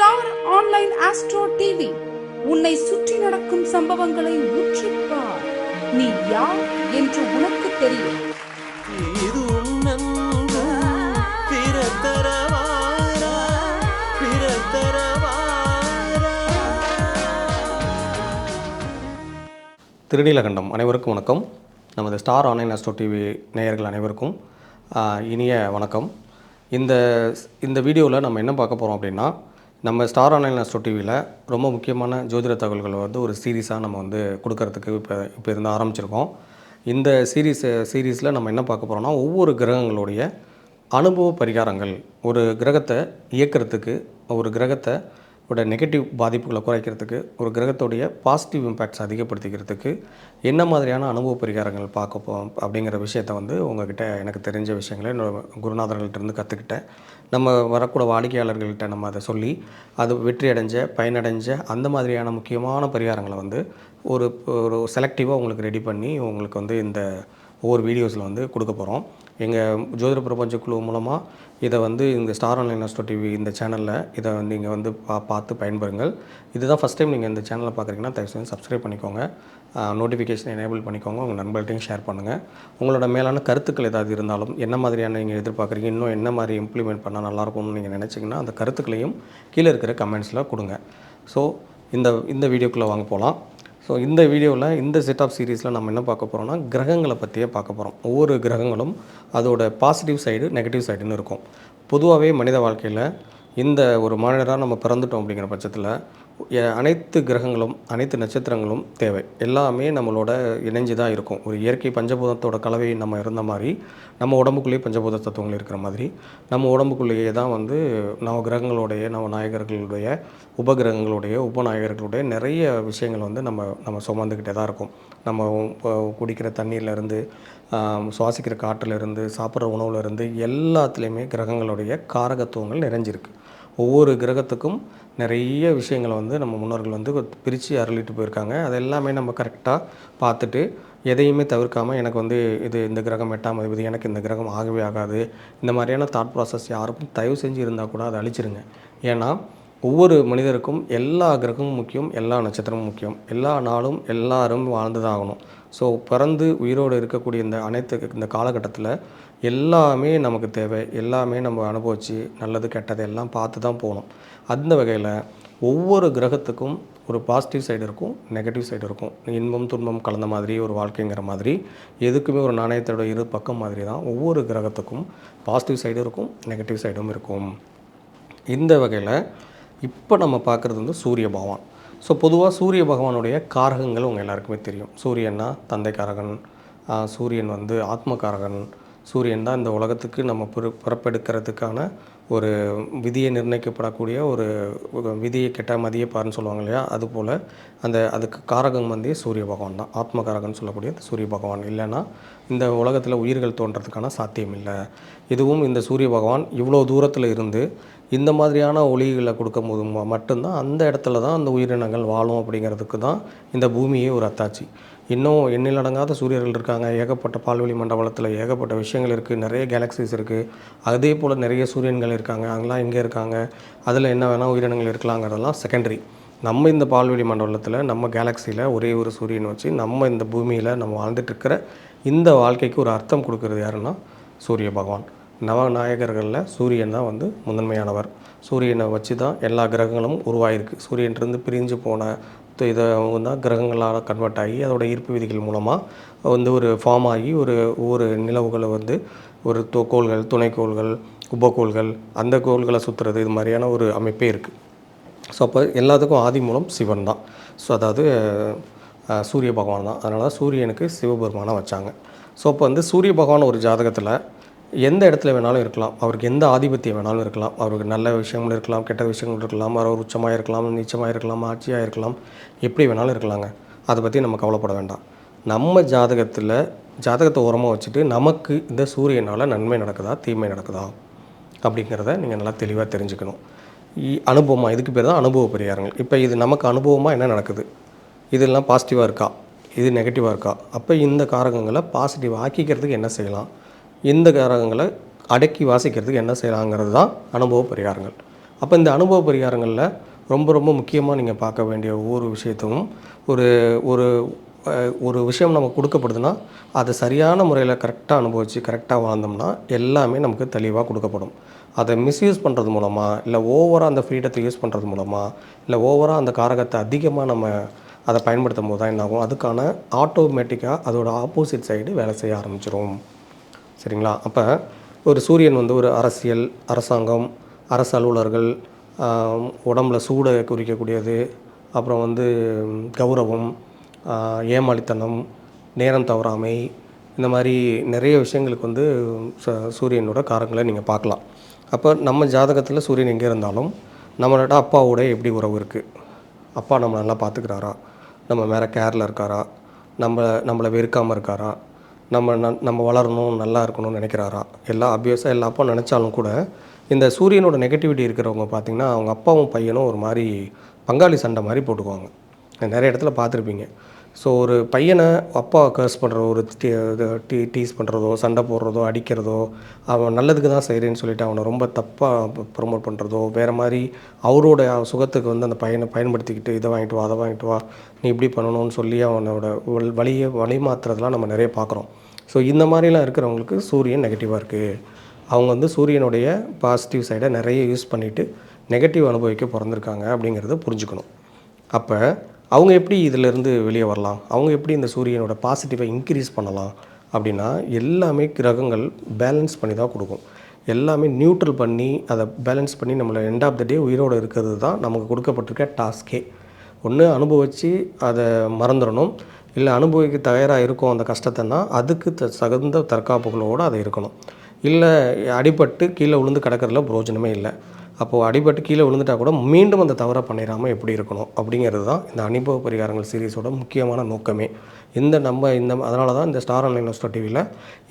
Star online astro TV. உன்னை சுற்றி நடக்கும் சம்பவங்களை உற்றுப்பார் நீ யார் என்று உனக்கு தெரியும். இது உன்னன்பு பிறத்தரவாரா பிறத்தரவாரா. திருநீலகண்டம் அனைவருக்கும் வணக்கம். நமது ஸ்டார் ஆன்லைன் அஸ்ட்ரோ டிவி நேயர்கள் அனைவருக்கும் இனிய வணக்கம். இந்த இந்த வீடியோவில் நம்ம என்ன பார்க்க போகிறோம் அப்படின்னா நம்ம ஸ்டார் ஆன்லைன் அஸ்ட்ரோ டிவியில் ரொம்ப முக்கியமான ஜோதிட தகவல்கள் வந்து ஒரு சீரீஸாக நம்ம வந்து கொடுக்கறதுக்கு இப்போ இப்போ இருந்து ஆரம்பிச்சிருக்கோம். இந்த சீரீஸ் சீரீஸில் நம்ம என்ன பார்க்க போகிறோம்னா ஒவ்வொரு கிரகங்களுடைய அனுபவ பரிகாரங்கள். ஒரு கிரகத்தை இயக்கிறதுக்கு ஒரு கிரகத்தை ஓட நெகட்டிவ் பாதிப்புகளை குறைக்கிறதுக்கு ஒரு கிரகத்துடைய பாசிட்டிவ் இம்பேக்ட்ஸ் அதிகப்படுத்திக்கிறதுக்கு என்ன மாதிரியான அனுபவ பரிகாரங்கள் பார்க்க போ அப்படிங்கிற விஷயத்தை வந்து உங்ககிட்ட எனக்கு தெரிஞ்ச விஷயங்களை என்னோட குருநாதர்கள்ட்ட இருந்து கற்றுக்கிட்டேன் நம்ம வரக்கூட வாடிக்கையாளர்கள்ட்ட நம்ம அதை சொல்லி அது வெற்றி அடைஞ்ச பயனடைஞ்ச அந்த மாதிரியான முக்கியமான பரிகாரங்களை வந்து ஒரு ஒரு செலக்டிவாக உங்களுக்கு ரெடி பண்ணி உங்களுக்கு வந்து இந்த ஒவ்வொரு வீடியோஸில் வந்து கொடுக்க போகிறோம். எங்கள் ஜோதிட பிரபஞ்ச குழு மூலமாக இதை வந்து இந்த ஸ்டார் ஆன்லைன் அஸ்ட்ரோ டிவி இந்த சேனலில் இதை வந்து நீங்கள் வந்து பா பார்த்து பயன்பெறுங்கள். இதுதான் ஃபஸ்ட் டைம் நீங்கள் இந்த சேனலை பார்க்குறீங்கன்னா தயவு செஞ்சு சப்ஸ்கிரைப் பண்ணிக்கோங்க. நோட்டிஃபிகேஷன் எனேபிள் பண்ணிக்கோங்க. உங்கள் நண்பர்கள்ட்டையும் ஷேர் பண்ணுங்கள் உங்களோட மேலான கருத்துக்கள் ஏதாவது இருந்தாலும் என்ன மாதிரியான நீங்கள் எதிர்பார்க்குறீங்க இன்னும் என்ன மாதிரி இம்ப்ளிமெண்ட் பண்ணால் நல்லாயிருக்கும்னு நீங்கள் நினச்சிங்கன்னா அந்த கருத்துக்களையும் கீழே இருக்கிற கமெண்ட்ஸில் கொடுங்க. ஸோ இந்த இந்த வீடியோக்குள்ளே வாங்க போகலாம் ஸோ இந்த வீடியோவில் இந்த செட் ஆஃப் சீரீஸில் நம்ம என்ன பார்க்க போகிறோம்னா கிரகங்களை பற்றியே பார்க்க போகிறோம் ஒவ்வொரு கிரகங்களும் அதோட பாசிட்டிவ் சைடு நெகட்டிவ் சைடுன்னு இருக்கும். பொதுவாகவே மனித வாழ்க்கையில் இந்த ஒரு மனிதராக நம்ம பிறந்துட்டோம் அப்படிங்கிற பட்சத்தில் அனைத்து கிரகங்களும் அனைத்து நட்சத்திரங்களும் தேவை. எல்லாமே நம்மளோட இணைஞ்சு தான் இருக்கும். ஒரு இயற்கை பஞ்சபூதத்தோட கலவை நம்ம இருந்த மாதிரி நம்ம உடம்புக்குள்ளேயே பஞ்சபூத தத்துவங்கள் இருக்கிற மாதிரி நம்ம உடம்புக்குள்ளேயே தான் வந்து நவ கிரகங்களுடைய நவ நாயகர்களுடைய உபகிரகங்களுடைய உபநாயகர்களுடைய நிறைய விஷயங்கள் வந்து நம்ம நம்ம சுமந்துக்கிட்டே தான் இருக்கும். நம்ம இப்போ குடிக்கிற தண்ணீர்லேருந்து சுவாசிக்கிற காற்றுலேருந்து சாப்பிட்ற உணவுலேருந்து எல்லாத்துலேயுமே கிரகங்களுடைய காரகத்துவங்கள் நிறைஞ்சிருக்கு. ஒவ்வொரு கிரகத்துக்கும் நிறைய விஷயங்களை வந்து நம்ம முன்னோர்கள் வந்து பிரித்து அருளிட்டு போயிருக்காங்க. அது எல்லாமே நம்ம கரெக்டாக பார்த்துட்டு எதையுமே தவிர்க்காமல் எனக்கு வந்து இது இந்த கிரகம் எட்டாம் அதிபதி எனக்கு இந்த கிரகம் ஆகவே ஆகாது. இந்த மாதிரியான தாட் ப்ராசஸ் யாருக்கும் தயவு செஞ்சு இருந்தால் கூட அதை அழிச்சிருங்க. ஏன்னா ஒவ்வொரு மனிதருக்கும் எல்லா கிரகமும் முக்கியம் எல்லா நட்சத்திரமும் முக்கியம். எல்லா நாளும் எல்லாரும் வாழ்ந்து தான் ஆகணும். ஸோ பிறந்து உயிரோடு இருக்கக்கூடிய இந்த அனைத்து இந்த காலகட்டத்தில் எல்லாமே நமக்கு தேவை. எல்லாமே நம்ம அனுபவித்து நல்லது கெட்டது எல்லாம் பார்த்து தான் போகணும். அந்த வகையில் ஒவ்வொரு கிரகத்துக்கும் ஒரு பாசிட்டிவ் சைடு இருக்கும் நெகட்டிவ் சைடு இருக்கும். இன்பம் துன்பம் கலந்த மாதிரி ஒரு வாழ்க்கைங்கிற மாதிரி எதுக்குமே ஒரு நாணயத்தோட இரு பக்கம் மாதிரி தான் ஒவ்வொரு கிரகத்துக்கும் பாசிட்டிவ் சைடும் இருக்கும் நெகட்டிவ் சைடும் இருக்கும். இந்த வகையில் இப்போ நம்ம பார்க்குறது வந்து சூரிய பகவான். ஸோ பொதுவாக சூரிய பகவானுடைய காரகங்கள் உங்கள் எல்லாருக்குமே தெரியும். சூரியன்னா தந்தைக்காரகன் காரகன் சூரியன் வந்து ஆத்மகாரகன் சூரியன் தான் இந்த உலகத்துக்கு நம்ம பிற பிறப்பெடுக்கிறதுக்கான ஒரு விதியை நிர்ணயிக்கப்படக்கூடிய ஒரு விதியை கெட்ட மதியப்பாருன்னு சொல்லுவாங்க இல்லையா? அதுபோல் அந்த அதுக்கு காரகம் வந்து சூரிய பகவான் தான். ஆத்ம காரகம்னு சொல்லக்கூடிய சூரிய பகவான். இல்லைன்னா இந்த உலகத்தில் உயிர்கள் தோன்றதுக்கான சாத்தியம் இல்லை. இதுவும் இந்த சூரிய பகவான் இவ்வளோ தூரத்தில் இருந்து இந்த மாதிரியான ஒளிகளை கொடுக்கும் போது மட்டும்தான் அந்த இடத்துல தான் அந்த உயிரினங்கள் வாழும் அப்படிங்கிறதுக்கு தான் இந்த பூமியே ஒரு அத்தாட்சி. இன்னும் எண்ணிலடங்காத சூரியர்கள் இருக்காங்க. ஏகப்பட்ட பால்வெளி மண்டபத்தில் ஏகப்பட்ட விஷயங்கள் இருக்குது நிறைய கேலக்ஸிஸ் இருக்குது அதே போல் நிறைய சூரியன்கள் இருக்காங்க. அங்கெல்லாம் எங்கே இருக்காங்க. அதில் என்ன வேணால் உயிரினங்கள் இருக்கலாங்கிறதெல்லாம் செகண்டரி நம்ம இந்த பால்வெளி மண்டலத்தில் நம்ம கேலக்ஸியில் ஒரே ஒரு சூரியன் வச்சு நம்ம இந்த பூமியில் நம்ம வாழ்ந்துட்டுருக்கிற இந்த வாழ்க்கைக்கு ஒரு அர்த்தம் கொடுக்கறது யாருன்னா சூரிய பகவான். நவநாயகர்களில் சூரியன் தான் வந்து முதன்மையானவர். சூரியனை வச்சு தான் எல்லா கிரகங்களும் உருவாயிருக்கு. சூரியன்லேருந்து பிரிஞ்சு போன இதை தான் கிரகங்களால் கன்வெர்ட் ஆகி அதோட ஈர்ப்பு விதிகள் மூலமாக வந்து ஒரு ஃபார்ம் ஆகி ஒரு ஒவ்வொரு நிலவுகளை வந்து ஒரு தோ- கோள்கள் துணைக்கோள்கள் உபகோள்கள் அந்த கோள்களை சுற்றுறது இது மாதிரியான ஒரு அமைப்பே இருக்குது ஸோ அப்போ எல்லாத்துக்கும் ஆதி மூலம் சிவன் தான். ஸோ அதாவது சூரிய பகவான் தான். அதனால சூரியனுக்கு சிவபெருமானை வச்சாங்க. ஸோ அப்போ வந்து சூரிய பகவான் ஒரு ஜாதகத்தில் எந்த இடத்துல வேணாலும் இருக்கலாம். அவருக்கு எந்த ஆதிபத்தியம் வேணாலும் இருக்கலாம். அவருக்கு நல்ல விஷயங்கள் இருக்கலாம் கெட்ட விஷயங்கள் இருக்கலாம் அவர் உச்சமாக இருக்கலாம் நீச்சமாக இருக்கலாம் ஆட்சியாக இருக்கலாம். எப்படி வேணாலும் இருக்கலாங்க. அதை பற்றி நம்ம கவலைப்பட வேண்டாம். நம்ம ஜாதகத்தில் ஜாதகத்தை உரமாக வச்சுட்டு நமக்கு இந்த சூரியனால் நன்மை நடக்குதா தீமை நடக்குதா? அப்படிங்கிறத நீங்கள் நல்லா தெளிவாக தெரிஞ்சுக்கணும். இ- அனுபவமாக இதுக்கு பேர் தான் அனுபவ பெரியாருங்கள் இப்போ இது நமக்கு அனுபவமாக என்ன நடக்குது? இதெல்லாம் பாசிட்டிவாக இருக்கா? இது நெகட்டிவாக இருக்கா? அப்போ இந்த காரகங்களை பாசிட்டிவ் ஆக்கிக்கிறதுக்கு என்ன செய்யலாம்? இந்த காரகங்களை அடக்கி வாசிக்கிறதுக்கு என்ன செய்யலாங்கிறது தான் அனுபவ பரிகாரங்கள். அப்போ இந்த அனுபவ பரிகாரங்களில் ரொம்ப ரொம்ப முக்கியமாக நீங்கள் பார்க்க வேண்டிய ஒவ்வொரு விஷயத்தையும் ஒரு ஒரு ஒரு விஷயம் நமக்கு கொடுக்கப்படுதுன்னா அதை சரியான முறையில் கரெக்டாக அனுபவித்து கரெக்டாக வாழ்ந்தோம்னா எல்லாமே நமக்கு தெளிவாக கொடுக்கப்படும். அதை மிஸ்யூஸ் பண்ணுறது மூலமாக இல்லை ஓவராக அந்த ஃப்ரீடத்தை யூஸ் பண்ணுறது மூலமாக இல்லை ஓவராக அந்த காரகத்தை அதிகமாக நம்ம அதை பயன்படுத்தும் போது தான் என்னாகும்? அதுக்கான ஆட்டோமேட்டிக்காக அதோட ஆப்போசிட் சைடு வேலை செய்ய ஆரம்பிச்சிடும் சரிங்களா? அப்போ ஒரு சூரியன் வந்து ஒரு அரசியல் அரசாங்கம் அரசு அலுவலர்கள் உடம்புல சூடை குறிக்கக்கூடியது அப்புறம் வந்து கௌரவம் ஏமாளித்தனம் நேரம் தவறாமை இந்த மாதிரி நிறைய விஷயங்களுக்கு வந்து ச- சூரியனோட காரங்களை நீங்கள் பார்க்கலாம். அப்போ நம்ம ஜாதகத்தில் சூரியன் எங்கே இருந்தாலும் நம்மளோட அப்பாவோட எப்படி உறவு இருக்குது அப்பா நம்ம நல்லா பார்த்துக்கிறாரா? நம்ம மேலே கேரில் இருக்காரா? நம்ம நம்மளை வெறுக்காமல் இருக்காரா? நம்ம ந நம்ம வளரணும் நல்லா இருக்கணும்னு நினைக்கிறாரா? எல்லா அப்வியஸாக எல்லா அப்பாவும் நினச்சாலும் கூட இந்த சூரியனோட நெகட்டிவிட்டி இருக்கிறவங்க பார்த்திங்கன்னா அவங்க அப்பாவும் பையனும் ஒரு மாதிரி பங்காளி சண்டை மாதிரி போட்டுக்குவாங்க. நிறைய இடத்துல பார்த்துருப்பீங்க. ஸோ ஒரு பையனை அப்பா கர்ஸ் பண்ணுறதோ ஒரு டீ டீ டீஸ் பண்ணுறதோ சண்டை போடுறதோ அடிக்கிறதோ அவன் நல்லதுக்கு தான் செய்கிறேன்னு சொல்லிட்டு அவனை ரொம்ப தப்பாக ப்ரொமோட் பண்ணுறதோ வேறு மாதிரி அவரோட சுகத்துக்கு வந்து அந்த பையனை பயன்படுத்திக்கிட்டு இதை வாங்கிட்டு வா அதை வாங்கிட்டு வா நீ இப்படி பண்ணணும்னு சொல்லி அவனோட வல்- வழியை வழி மாற்றுறதெல்லாம் நம்ம நிறைய பார்க்குறோம். ஸோ இந்த மாதிரிலாம் இருக்கிறவங்களுக்கு சூரியன் நெகட்டிவாக இருக்குது அவங்க வந்து சூரியனுடைய பாசிட்டிவ் சைடை நிறைய யூஸ் பண்ணிவிட்டு நெகட்டிவ் அனுபவிக்க பிறந்திருக்காங்க அப்படிங்கிறத புரிஞ்சுக்கணும். அப்போ அவங்க எப்படி இதிலேருந்து வெளியே வரலாம்? அவங்க எப்படி இந்த சூரியனோட பாசிட்டிவை இன்க்ரீஸ் பண்ணலாம்? அப்படின்னா எல்லாமே கிரகங்கள் பேலன்ஸ் பண்ணி தான் கொடுக்கும். எல்லாமே நியூட்ரல் பண்ணி அதை பேலன்ஸ் பண்ணி நம்மளை எண்ட் ஆஃப் த டே உயிரோடு இருக்கிறது தான் நமக்கு கொடுக்கப்பட்டிருக்க டாஸ்கே ஒன்று அனுபவித்து அதை மறந்துடணும். இல்லை அனுபவிக்க தயாராக இருக்கும் அந்த கஷ்டத்தைன்னா அதுக்கு த தகுந்த தற்காப்புகளோடு அதை இருக்கணும். இல்லை அடிபட்டு கீழே விழுந்து கிடக்கிறதுல பிரோஜனமே இல்லை. அப்போது அடிபட்டு கீழே விழுந்துட்டா கூட மீண்டும் அந்த தவறை பண்ணிடாமல் எப்படி இருக்கணும்? அப்படிங்கிறது தான் இந்த அனுபவ பரிகாரங்கள் சீரீஸோட முக்கியமான நோக்கமே. இந்த நம்ம இந்த அதனால தான் இந்த ஸ்டார் ஆன்லைன் ஸ்டார் டிவியில்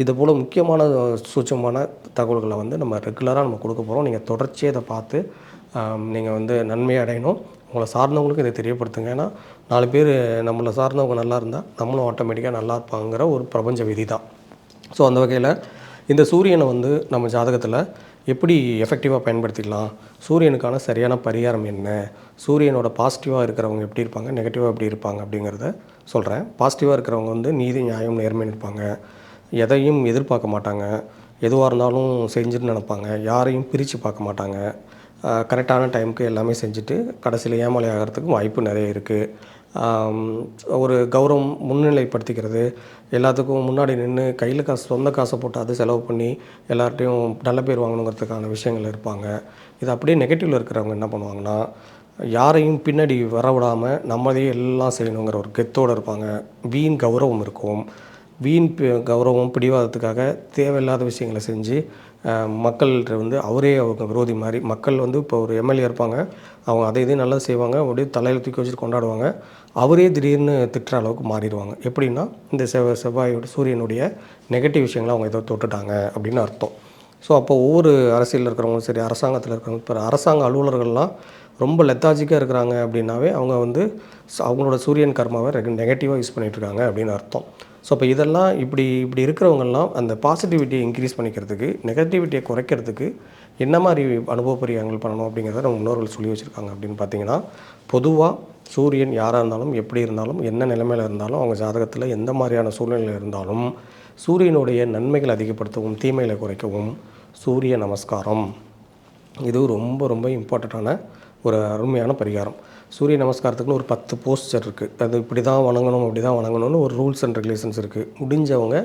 இது போல் முக்கியமான சூட்சமான தகவல்களை வந்து நம்ம ரெகுலராக நம்ம கொடுக்க போகிறோம் நீங்கள் தொடர்ச்சியாக இதை பார்த்து நீங்கள் வந்து நன்மையை அடையணும். உங்களை சார்ந்தவங்களுக்கு இதை தெரியப்படுத்துங்க. ஏன்னா நாலு பேர் நம்மளை சார்ந்தவங்க நல்லா இருந்தால் நம்மளும் ஆட்டோமேட்டிக்காக நல்லா இருப்பாங்கிற ஒரு பிரபஞ்ச விதி தான் ஸோ அந்த வகையில் இந்த சூரியனை வந்து நம்ம ஜாதகத்தில் எப்படி எஃபெக்டிவாக பயன்படுத்திக்கலாம்? சூரியனுக்கான சரியான பரிகாரம் என்ன? சூரியனோட பாசிட்டிவாக இருக்கிறவங்க எப்படி இருப்பாங்க? நெகட்டிவாக எப்படி இருப்பாங்க? அப்படிங்கிறத சொல்கிறேன் பாசிட்டிவாக இருக்கிறவங்க வந்து நீதி நியாயம் நேர்மை இருப்பாங்க எதையும் எதிர்பார்க்க மாட்டாங்க. எதுவாக இருந்தாலும் செஞ்சுட்டு நினைப்பாங்க. யாரையும் பிரித்து பார்க்க மாட்டாங்க. கரெக்டான டைமுக்கு எல்லாமே செஞ்சுட்டு கடைசியில் ஏமாளி ஆகிறதுக்கு வாய்ப்பு நிறைய இருக்குது ஒரு கௌரவம் முன்னிலைப்படுத்திக்கிறது. எல்லாத்துக்கும் முன்னாடி நின்று கையில் காசு சொந்த காசை போட்டு அது செலவு பண்ணி எல்லார்ட்டையும் நல்ல பேர் வாங்கணுங்கிறதுக்கான விஷயங்கள் இருப்பாங்க. இது அப்படியே நெகட்டிவில் இருக்கிறவங்க என்ன பண்ணுவாங்கன்னா யாரையும் பின்னாடி வரவிடாமல் நம்மளே எல்லாம் செய்யணுங்கிற ஒரு கெத்தோடு இருப்பாங்க. வீண் கௌரவம் இருக்கும். வீண் பி- கௌரவம் பிடிவாதத்துக்காக தேவையில்லாத விஷயங்களை செஞ்சு மக்கள்கிட்ட வந்து அவரே அவங்க விரோதி மாதிரி மக்கள் வந்து இப்போ ஒரு எம்எல்ஏ இருப்பாங்க அவங்க அதை இதையும் நல்லா செய்வாங்க அப்படியே தலையில் தூக்கி வச்சுட்டு கொண்டாடுவாங்க. அவரே திடீர்னு திட்டுற அளவுக்கு மாறிடுவாங்க. எப்படின்னா இந்த செவ் செவ்வாயோட சூரியனுடைய நெகட்டிவ் விஷயங்களை அவங்க ஏதோ தொட்டுட்டாங்க அப்படின்னு அர்த்தம். ஸோ அப்போ ஒவ்வொரு அரசியலில் இருக்கிறவங்களும் சரி அரசாங்கத்தில் இருக்கிறவங்க இப்போ அரசாங்க அலுவலர்கள்லாம் ரொம்ப லெத்தாஜிக்காக இருக்கிறாங்க அப்படின்னாவே அவங்க வந்து அவங்களோட சூரியன் கர்மாவை நெகட்டிவாக யூஸ் பண்ணிகிட்ருக்காங்க இருக்காங்க அப்படின்னு அர்த்தம். ஸோ இப்போ இதெல்லாம் இப்படி இப்படி இருக்கிறவங்கெல்லாம் அந்த பாசிட்டிவிட்டியை இன்க்ரீஸ் பண்ணிக்கிறதுக்கு நெகட்டிவிட்டியை குறைக்கிறதுக்கு என்ன மாதிரி அனுபவ பரிகாரங்கள் பண்ணணும் அப்படிங்கிறத நம்ம முன்னோர்கள் சொல்லி வச்சுருக்காங்க அப்படின்னு பார்த்தீங்கன்னா பொதுவாக சூரியன் யாராக இருந்தாலும் எப்படி இருந்தாலும் என்ன நிலைமையில் இருந்தாலும் அவங்க ஜாதகத்தில் எந்த மாதிரியான சூழ்நிலையில் இருந்தாலும் சூரியனுடைய நன்மைகளை அதிகப்படுத்தவும் தீமைகளை குறைக்கவும் சூரிய நமஸ்காரம். இது ரொம்ப ரொம்ப இம்பார்ட்டண்ட்டான ஒரு அருமையான பரிகாரம். சூரிய நமஸ்காரத்துக்குன்னு ஒரு பத்து போஸ்டர் இருக்குது அது இப்படி தான் வணங்கணும் அப்படி தான் வணங்கணும்னு ஒரு ரூல்ஸ் அண்ட் ரெகுலேஷன்ஸ் இருக்குது முடிஞ்சவங்க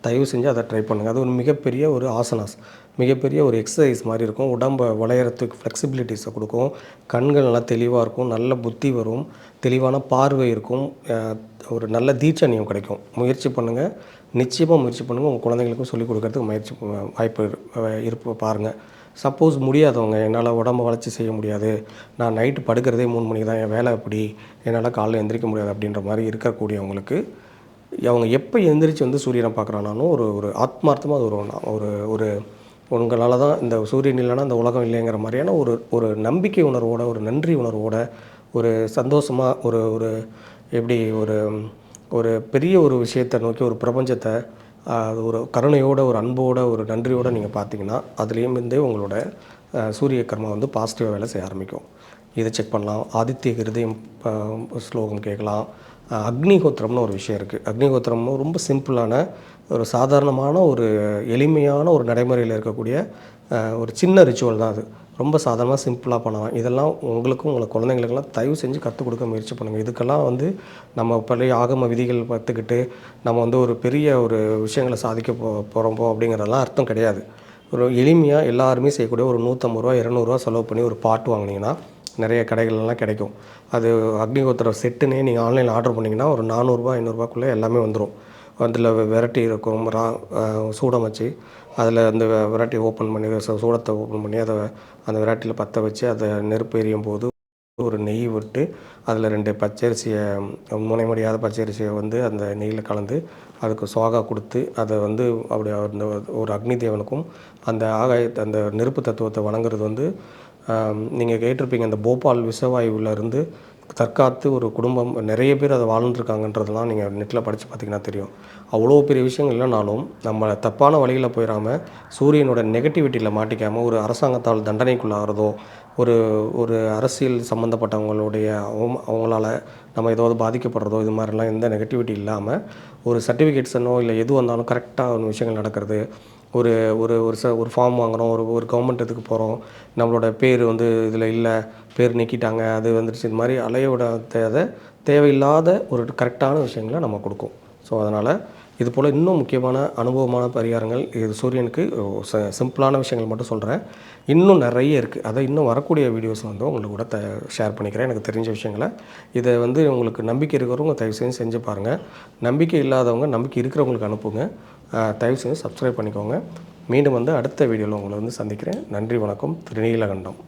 தயவு செஞ்சு அதை ட்ரை பண்ணுங்கள் அது ஒரு மிகப்பெரிய ஒரு ஆசனாஸ் மிகப்பெரிய ஒரு எக்ஸசைஸ் மாதிரி இருக்கும். உடம்பை வளையறதுக்கு ஃப்ளெக்சிபிலிட்டிஸை கொடுக்கும். கண்கள் நல்லா தெளிவாக இருக்கும் நல்ல புத்தி வரும் தெளிவான பார்வை இருக்கும் ஒரு நல்ல தீட்சணியம் கிடைக்கும். முயற்சி பண்ணுங்கள் நிச்சயமாக முயற்சி பண்ணுங்கள் உங்கள் குழந்தைங்களுக்கும் சொல்லிக் கொடுக்கறதுக்கு முயற்சி வாய்ப்பு இரு- பாருங்கள் சப்போஸ் முடியாதவங்க என்னால் உடம்பு வளர்ச்சி செய்ய முடியாது. நான் நைட்டு படுக்கிறதே மூணு மணிக்கு தான் என் வேலை அப்படி. என்னால் காலைல எந்திரிக்க முடியாது அப்படின்ற மாதிரி இருக்கக்கூடியவங்களுக்கு அவங்க எப்போ எந்திரிச்சு வந்து சூரியனை பார்க்குறானாலும் ஒரு ஒரு ஆத்மார்த்தமாக அது ஒரு ஒரு ஒரு உங்களால் தான் இந்த சூரியன் இல்லைன்னா இந்த உலகம் இல்லைங்கிற மாதிரியான ஒரு ஒரு நம்பிக்கை உணர்வோட ஒரு நன்றி உணர்வோட ஒரு சந்தோஷமாக ஒரு ஒரு எப்படி ஒரு ஒரு பெரிய ஒரு விஷயத்தை நோக்கி ஒரு பிரபஞ்சத்தை ஒரு கருணையோட ஒரு அன்போட ஒரு நன்றியோடு நீங்கள் பார்த்தீங்கன்னா அதுலேயும் இருந்தே உங்களோட சூரிய கர்மா வந்து பாசிட்டிவாக வேலை செய்ய ஆரம்பிக்கும். இதை செக் பண்ணலாம். ஆதித்ய ஹிருதயம் ஸ்லோகம் கேட்கலாம். அஹ், அக்னிஹோத்திரம்னு ஒரு விஷயம் இருக்குது அக்னிஹோத்திரம்னு ரொம்ப சிம்பிளான ஒரு சாதாரணமான ஒரு எளிமையான ஒரு நடைமுறையில் இருக்கக்கூடிய ஒரு சின்ன ரிச்சுவல் தான் அது. ரொம்ப சாதாரணமாக சிம்பிளாக பண்ணலாம் இதெல்லாம் உங்களுக்கும் உங்களை குழந்தைங்களுக்கெல்லாம் தயவு செஞ்சு கற்றுக் கொடுக்க முயற்சி பண்ணுங்கள் இதுக்கெல்லாம் வந்து நம்ம பழைய ஆகம விதிகள் பார்த்துக்கிட்டு நம்ம வந்து ஒரு பெரிய ஒரு விஷயங்களை சாதிக்க போ போகிறோம்போ அப்படிங்கிறதெல்லாம் அர்த்தம் கிடையாது. ஒரு எளிமையாக எல்லாருமே செய்யக்கூடிய ஒரு நூற்றம்பது ரூபா இரநூறுவா செலவு பண்ணி ஒரு பாட்டு வாங்கினீங்கன்னா நிறைய கடைகள்லாம் கிடைக்கும். அது அக்னிகோத்திர செட்டுன்னே நீங்கள் ஆன்லைனில் ஆர்டர் பண்ணிங்கன்னா ஒரு நானூறுரூபா ஐநூறுரூபாக்குள்ளே எல்லாமே வந்துடும் அதில் விரட்டி இருக்கும் ரா சூடம் வச்சு அதில் அந்த விரட்டி ஓப்பன் பண்ணி சூடத்தை ஓப்பன் பண்ணி அதை அந்த விரட்டியில் பற்ற வச்சு அதை நெருப்பு எரியும் போது ஒரு நெய் விட்டு அதில் ரெண்டு பச்சரிசியை முனை முடியாத பச்சரிசியை வந்து அந்த நெய்யில் கலந்து அதுக்கு சோகா கொடுத்து அதை வந்து அப்படி அந்த ஒரு அக்னி தேவனுக்கும் அந்த ஆகாய அந்த நெருப்பு தத்துவத்தை வணங்குறது வந்து நீங்கள் கேட்டிருப்பீங்க அந்த போபால் விஷவாயுவில் இருந்து தற்காத்து ஒரு குடும்பம் நிறைய பேர் அதை வாழ்ந்துருக்காங்கன்றதெல்லாம் நீங்கள் நெட்டில் படித்து பார்த்தீங்கன்னா தெரியும். அவ்வளோ பெரிய விஷயங்கள் இல்லைனாலும் நம்ம தப்பான வழியில் போயிடாமல் சூரியனோட நெகட்டிவிட்டியில் மாட்டிக்காமல் ஒரு அரசாங்கத்தால் தண்டனைக்குள்ளாகிறதோ ஒரு ஒரு அரசியல் சம்மந்தப்பட்டவங்களுடைய அவங்க- அவங்களால நம்ம ஏதாவது பாதிக்கப்படுறதோ இது மாதிரிலாம் எந்த நெகட்டிவிட்டி இல்லாமல் ஒரு சர்டிஃபிகேட்ஸனோ இல்லை எது வந்தாலும் கரெக்டாக ஒரு விஷயங்கள் நடக்கிறது. ஒரு ஒரு ஒரு ச ஒரு ஃபார்ம் வாங்குகிறோம் ஒரு ஒரு கவர்மெண்ட் இதுக்கு போகிறோம் நம்மளோட பேர் வந்து இதில் இல்லை பேர் நீக்கிட்டாங்க அது வந்துடுச்சு இது மாதிரி அலையோட தேவை தேவையில்லாத ஒரு கரெக்டான விஷயங்களை நம்ம கொடுக்கும். ஸோ அதனால் இது போல் இன்னும் முக்கியமான அனுபவமான பரிகாரங்கள் இது சூரியனுக்கு ச- சிம்பிளான விஷயங்கள் மட்டும் சொல்கிறேன் இன்னும் நிறைய இருக்குது அதை இன்னும் வரக்கூடிய வீடியோஸ் வந்து உங்களுக்கு கூட த ஷேர் பண்ணிக்கிறேன். எனக்கு தெரிஞ்ச விஷயங்களை. இதை வந்து உங்களுக்கு நம்பிக்கை இருக்கிறவங்க தயவு செஞ்சு செஞ்சு பாருங்கள் நம்பிக்கை இல்லாதவங்க நம்பிக்கை இருக்கிறவங்களுக்கு அனுப்புங்க. தயவு செஞ்சு சப்ஸ்கிரைப் பண்ணிக்கோங்க. மீண்டும் வந்து அடுத்த வீடியோவில் உங்களை வந்து சந்திக்கிறேன். நன்றி வணக்கம். திருநீலகண்டம்.